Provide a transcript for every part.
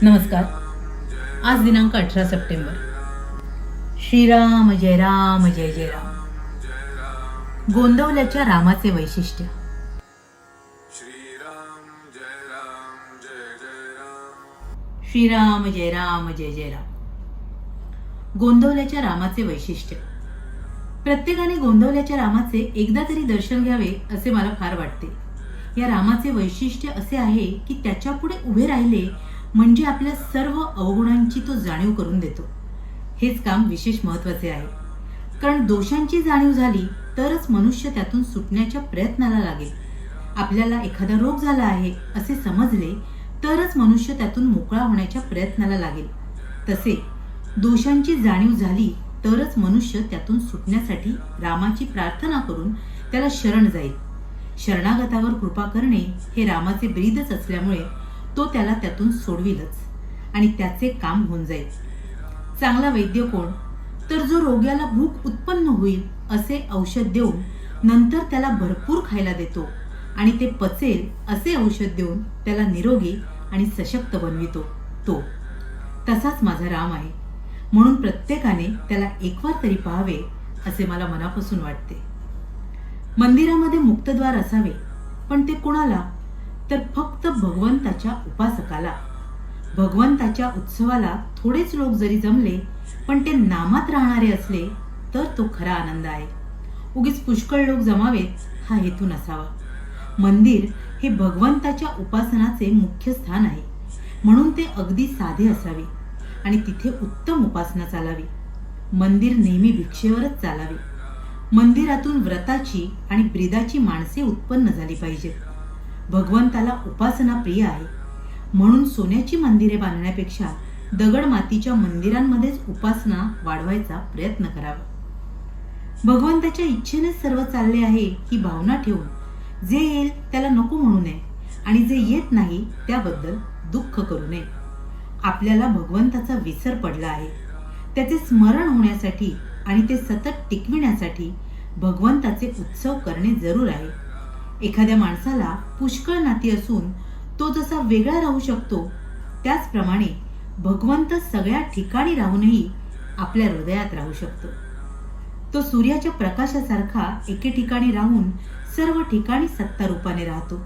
नमस्कार. आज दिनांक अठरा सप्टेंबर. श्रीराम जय राम जय जय राम. गोंदवल्याच्या रामाचे वैशिष्ट्य. श्रीराम जय राम जय जय राम. श्रीराम जय राम जय जय राम गोंदवल्याच्या रामाचे वैशिष्ट्य. प्रत्येकाने गोंदवल्याच्या रामाचे एकदा तरी दर्शन घ्यावे असे मला फार वाटते. या रामाचे वैशिष्ट्य असे आहे की त्याच्या पुढे उभे राहिले म्हणजे आपल्या सर्व अवगुणांची तो जाणीव करून देतो. हेच काम विशेष महत्त्वाचे आहे. कारण दोषांची जाणीव झाली तरच मनुष्य त्यातून सुटण्याच्या प्रयत्नाला लागेल. आपल्याला एखादा रोग झाला आहे असे समजले तरच मनुष्य त्यातून मोकळा होण्याच्या प्रयत्नाला लागेल. तसे दोषांची जाणीव झाली तरच मनुष्य त्यातून सुटण्यासाठी रामाची प्रार्थना करून त्याला शरण जाईल. शरणागतावर कृपा करणे हे रामाचे ब्रीदच असल्यामुळे तो त्याला त्यातून सोडविलच आणि त्याचे काम होऊन जाईल. चांगला वैद्य कोण? तर जो रोग्याला भूक उत्पन्न होईल असे औषध देऊन नंतर त्याला भरपूर खायला देतो आणि ते पचेल असे औषध देऊन त्याला निरोगी आणि सशक्त बनवितो. तो. तसाच माझा राम आहे. म्हणून प्रत्येकाने त्याला एकवार तरी पाहावे असे मला मनापासून वाटते. मंदिरामध्ये मुक्तद्वार असावे पण ते कुणाला? तर फक्त फक्त भगवंताच्या उपासकाला. भगवंताच्या उत्सवाला थोडेच लोक जरी जमले पण ते नामात राहणारे असले तर तो खरा आनंद आहे. उगीच पुष्कळ लोक जमावेत हा हेतू नसावा. मंदिर हे भगवंताच्या उपासनाचे मुख्य स्थान आहे. म्हणून ते अगदी साधे असावे आणि तिथे उत्तम उपासना चालावी. मंदिर नेहमी भिक्षेवरच चालावे. मंदिरातून व्रताची आणि ब्रिदाची माणसे उत्पन्न झाली पाहिजेत. भगवंताला उपासना प्रिय आहे. म्हणून सोन्याची मंदिरे बांधण्यापेक्षा दगड मातीच्या मंदिरांमध्येच उपासना वाढवायचा प्रयत्न करावा. भगवंताच्या इच्छेनेच सर्व चालले आहे ही भावना ठेवून जे येईल त्याला नको म्हणू नये आणि जे येत नाही त्याबद्दल दुःख करू नये. आपल्याला भगवंताचा विसर पडला आहे. त्याचे स्मरण होण्यासाठी आणि ते सतत टिकविण्यासाठी भगवंताचे उत्सव करणे जरूर आहे. एखाद्या माणसाला पुष्कळ नाती असून तो जसा वेगळा राहू शकतो त्याचप्रमाणे भगवंत सगळ्या ठिकाणी राहूनही आपल्या हृदयात राहू शकतो. तो सूर्याच्या प्रकाशासारखा एके ठिकाणी राहून सर्व ठिकाणी सत्ता रूपाने राहतो.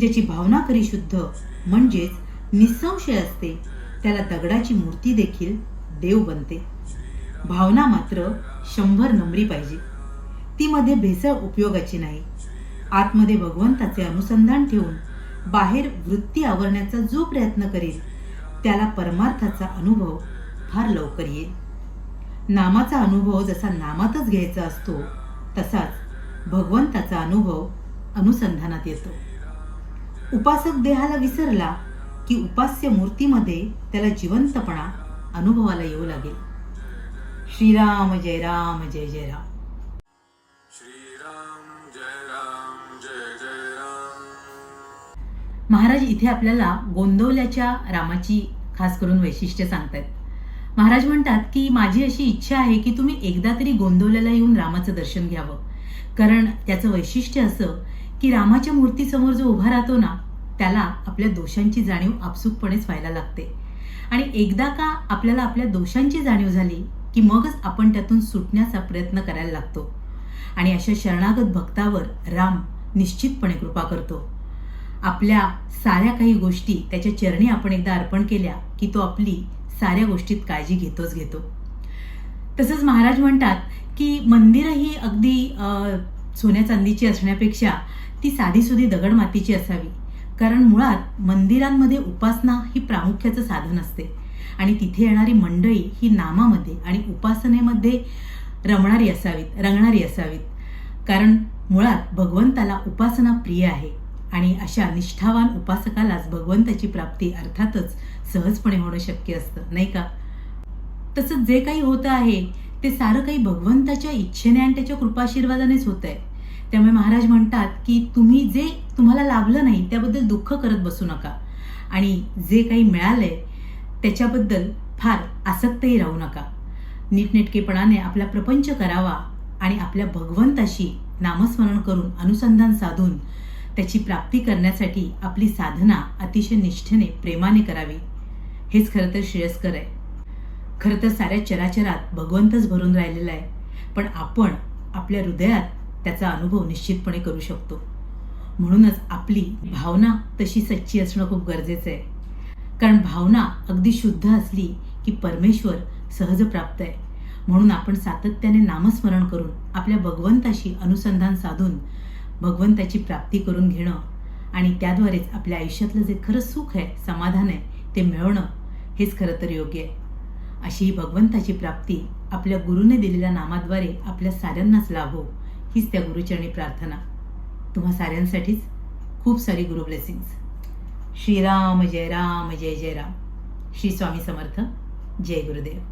ज्याची भावना खरी शुद्ध म्हणजेच निसंशय असते त्याला दगडाची मूर्ती देखील देव बनते. भावना मात्र शंभर नंबरी पाहिजे. ती मध्ये भेसळ उपयोगाची नाही. आतमध्ये भगवंताचे अनुसंधान ठेवून बाहेर वृत्ती आवरण्याचा जो प्रयत्न करेल त्याला परमार्थाचा अनुभव फार लवकर येईल. नामाचा अनुभव जसा नामातच घ्यायचा असतो तसाच भगवंताचा अनुभव अनुसंधानात येतो. उपासक देहाला विसरला की उपास्य मूर्तीमध्ये त्याला जिवंतपणा अनुभवाला येऊ लागेल. श्रीराम जय राम जय जय राम. महाराज इथे आपल्याला गोंदवल्याच्या रामाची खास करून वैशिष्ट्य सांगतायत. महाराज म्हणतात की माझी अशी इच्छा आहे की तुम्ही एकदा तरी गोंदवल्याला येऊन रामाचं दर्शन घ्यावं. कारण त्याचं वैशिष्ट्य असं की रामाच्या मूर्तीसमोर जो उभा राहतो ना त्याला आपल्या दोषांची जाणीव आपसुकपणेच व्हायला लागते. आणि एकदा का आपल्याला आपल्या दोषांची जाणीव झाली की मगच आपण त्यातून सुटण्याचा प्रयत्न करायला लागतो. आणि अशा शरणागत भक्तावर राम निश्चितपणे कृपा करतो. आपल्या साऱ्या काही गोष्टी त्याच्या चरणी आपण एकदा अर्पण केल्या की तो आपली साऱ्या गोष्टीत काळजी घेतोच घेतो. तसंच महाराज म्हणतात की मंदिरं ही अगदी सोन्या चांदीची असण्यापेक्षा ती साधीसुधी दगड मातीची असावी. कारण मुळात मंदिरांमध्ये उपासना ही प्रामुख्याचं साधन असते. आणि तिथे येणारी मंडळी ही नामामध्ये आणि उपासनेमध्ये रमणारी असावीत रंगणारी असावीत. कारण मुळात भगवंताला उपासना प्रिय आहे. आणि अशा निष्ठावान उपासकालाच भगवंताची प्राप्ती अर्थातच सहजपणे होणं शक्य असतं नाही का? तसंच जे काही होतं आहे ते सारं काही भगवंताच्या इच्छेने आणि त्याच्या कृपाशीर्वादानेच होत आहे त्यामुळे महाराज म्हणतात की तुम्ही जे तुम्हाला लाभलं नाही त्याबद्दल दुःख करत बसू नका. आणि जे काही मिळालंय त्याच्याबद्दल फार आसक्तही राहू नका. नीटनेटकेपणाने आपला प्रपंच करावा आणि आपल्या भगवंताशी नामस्मरण करून अनुसंधान साधून त्याची प्राप्ती करण्यासाठी आपली साधना अतिशय निष्ठेने प्रेमाने करावी. हेच खरं तर श्रेयस्कर आहे. खरं तर साऱ्या चराचरात भगवंतच भरून राहिलेला आहे. पण आपण आपल्या हृदयात त्याचा अनुभव निश्चितपणे करू शकतो. म्हणूनच आपली भावना तशी सच्ची असणं खूप गरजेचं आहे. कारण भावना अगदी शुद्ध असली की परमेश्वर सहज प्राप्त आहे. म्हणून आपण सातत्याने नामस्मरण करून आपल्या भगवंताशी अनुसंधान साधून भगवंताची प्राप्ती करून घेणं आणि त्याद्वारेच आपल्या आयुष्यातलं जे खरं सुख आहे समाधान आहे ते मिळवणं हेच खरं तर योग्य आहे. अशी ही भगवंताची प्राप्ती आपल्या गुरुने दिलेल्या नामाद्वारे आपल्या साऱ्यांनाच लाभो हीच त्या गुरुचरणी प्रार्थना. तुम्हा साऱ्यांसाठीच खूप सारी गुरु ब्लेसिंग्स श्रीराम जय राम जय जय राम. श्री स्वामी समर्थ. जय Gurudev.